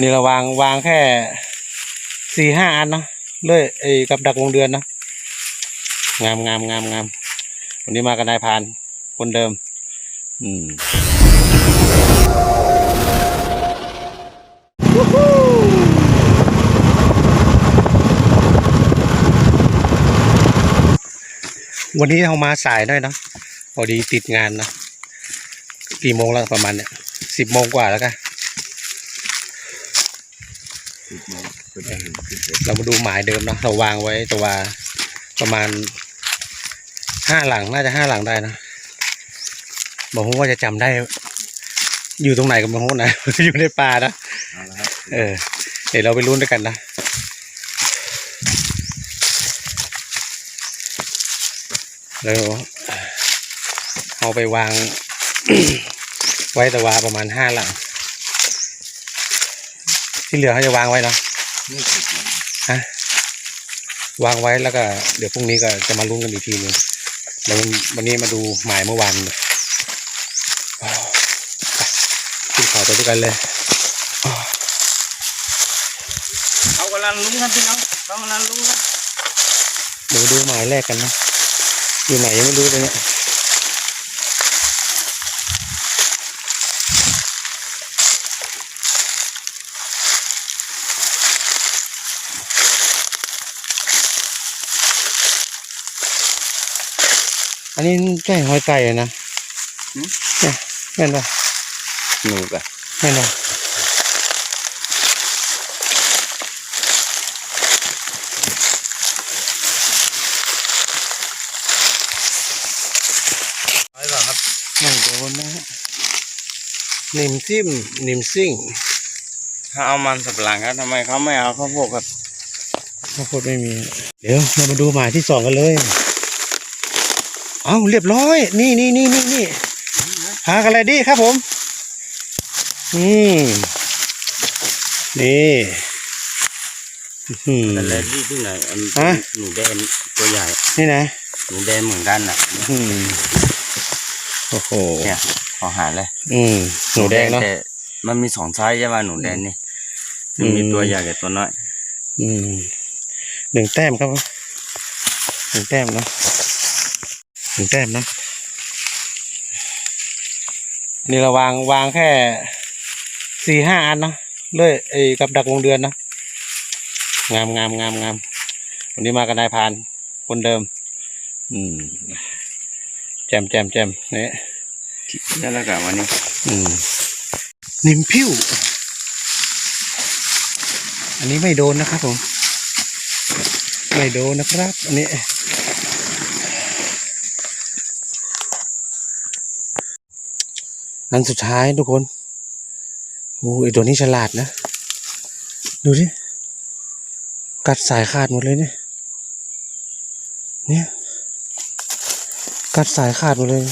นี่เราวางวางแค่สี่ห้าอันเนาะเลยไอ้กับดักวงเดือนเนาะงามงามงามงามวันนี้มากับนายพานคนเดิม อืมวันนี้เรามาสายหน่อยเนาะพอดีติดงานเนาะกี่โมงแล้วประมาณเนี่ยสิบโมงกว่าแล้วกัน เรามาดูหมายเดิมเนาะเราวางไว้ตัวประมาณห้าหลังน่าจะห้าหลังได้นะบอกว่าจะจำได้ อยู่ตรงไหนก็ไม่รู้นะอยู่ในป่านะเอาละครับเออเดี๋ยวเราไปลุ้นด้วยกันนะแล้วเอาไปวาง ไว้แตะวาประมาณห้าหลัง ที่เหลือเขาจะวางไว้เนาะนี่ติดแล้วฮะวางไว้แล้วก็ เดี๋ยวพรุ่งนี้ก็จะมาลุ้นกันอีกทีหนึงแล้ววันวันนี้มาดูหมายเมื่อวานอ้าวไปขึ้นเขาไปด้วยกันเลยเอากำลังลุ้นครับพี่น้องเรากำลังลุ้นครับเดี๋ยวมาดูหมายแรกกันนะอยู่ไหนยังไม่รู้เลยเนี่ย อันนี้ใช่หอยไก่อะนะเนี่ยแม่นปะหนูกะแม่นปะร้อยบาทครับไม่โดนนะฮะนิมซิมนิมซิ่งถ้าเอามันสับหลังครับทำไมเขาไม่เอาข้าวโพดครับ ข้าวโพดไม่มี เดี๋ยวเรามาดูหมายที่สองกันเลย เอาเรียบร้อย นี่นี่นี่นี่นี่หากันอะไรดีครับผมอืมนี่อืมอะไรที่ที่ไหนอันฮะหนูแดงตัวใหญ่ นี่นะหนูแดงเหมือนกันน่ะอืมโอ้โหเนี่ยขอหาเลย อืมหนูแดงเนาะแต่มันมีสองไซส์ใช่ไหมหนูแดงนี่มันมีอืมตัวใหญ่กับตัวน้อย อืมหนึ่งแต้มครับหนึ่งแต้มเนาะหนึ่ งแต้มเนาะนี่เราวางวางแค่สี่ห้าอันเนาะเลยไอ้กับดักวงเดือนเนาะงามงามงามงามวันนี้มากับนายพรานคนเดิม อืมแจมแจมแจมเนี่ยนั่นแหละกับวันนี้ อืมนิมพิ้ว อันนี้ไม่โดนนะครับผม ไม่โดนนะครับ อันนี้ อันสุดท้ายทุกคนโอ้ไอตัวนี้ฉลาดนะ ดูสิกัดสายขาดหมดเลยเนี่ยเนี่ยกัดสายขาดหมดเลย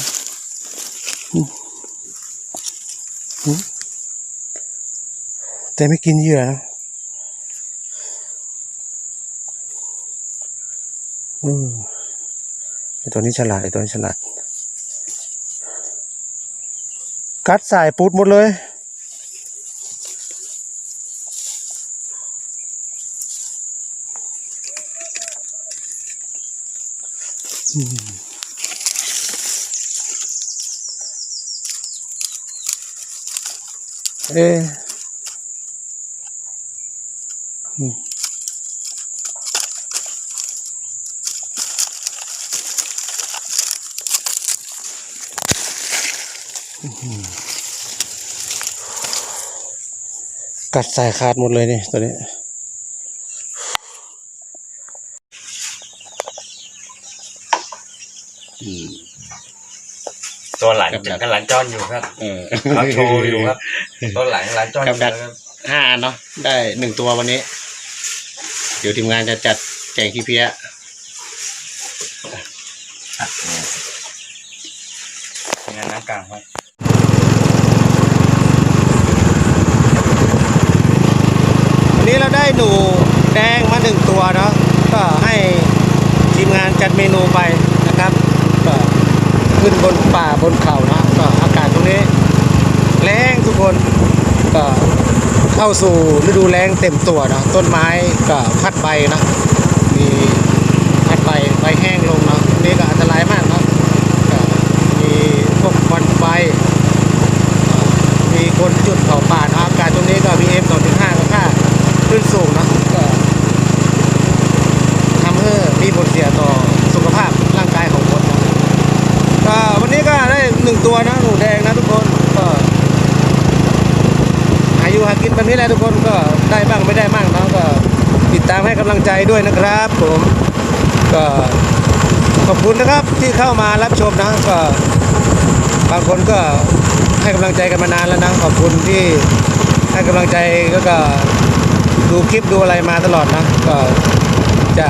แต่ไม่กินเหยื่อนะอืมไอตัวนี้ฉลาดไอตัวนี้ฉลาด กัดสายปุดหมดเลยอืมเอ๊ะอื กัดสายขาดหมดเลยนี่ตัวนี้ตัวหลังกับดักกำลังจ้อนอยู่ครับเออเขาโชว์อยู่ครับ ตัวหลังกำลังจ้อนอยู่กับดักครับห้าอันเนาะได้หนึ่งตัววันนี้ เดี๋ยวทีมงานจะจัดแกงขี้เพี้ยงานน้ำกลางครับ วันนี้เราได้ หนูแดงมาหนึ่งตัวเนาะก็ให้ทีมงานจัดเมนูไปนะครับก็ขึ้นบนป่าบนเขานะก็อากาศตรงนี้แรงทุกคนก็เข้าสู่ฤดูแล้งเต็มตัวนะต้นไม้ก็พัดใบนะมีพัดใบใบแห้งลงเนาะนี่ก็อันตรายมากนะก็มีพวกควันไฟมีคนจุดเผาป่านะอากาศตรงนี้ก็มีเอ็มสองถึงห้า สูงเนาะก็ทำให้มีผลเสียต่อสุขภาพร่างกายของคนเนาะก็วันนี้ก็ได้หนึ่งตัวนะหนูแดงนะทุกคนก็อายุหากินแบบนี้แหละทุกคนก็ได้บ้างไม่ได้บ้างเนาะก็ติดตามให้กำลังใจด้วยนะครับ ผมก็ขอบคุณนะครับที่เข้ามารับชมนะก็บางคนก็ให้กำลังใจกันมานานแล้วนะขอบคุณที่ให้กำลังใจก็ก็ ดูคลิปดูอะไรมาตลอดนะก็จะ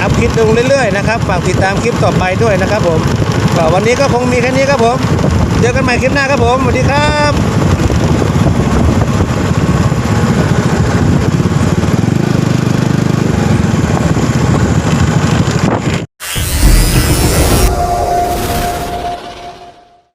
อัพคลิปลงเรื่อยๆนะครับฝากติดตามคลิปต่อไปด้วยนะครับผมก็วันนี้ก็คงมีแค่นี้ครับผม เจอกันใหม่คลิปหน้าครับผมสวัสดีครับ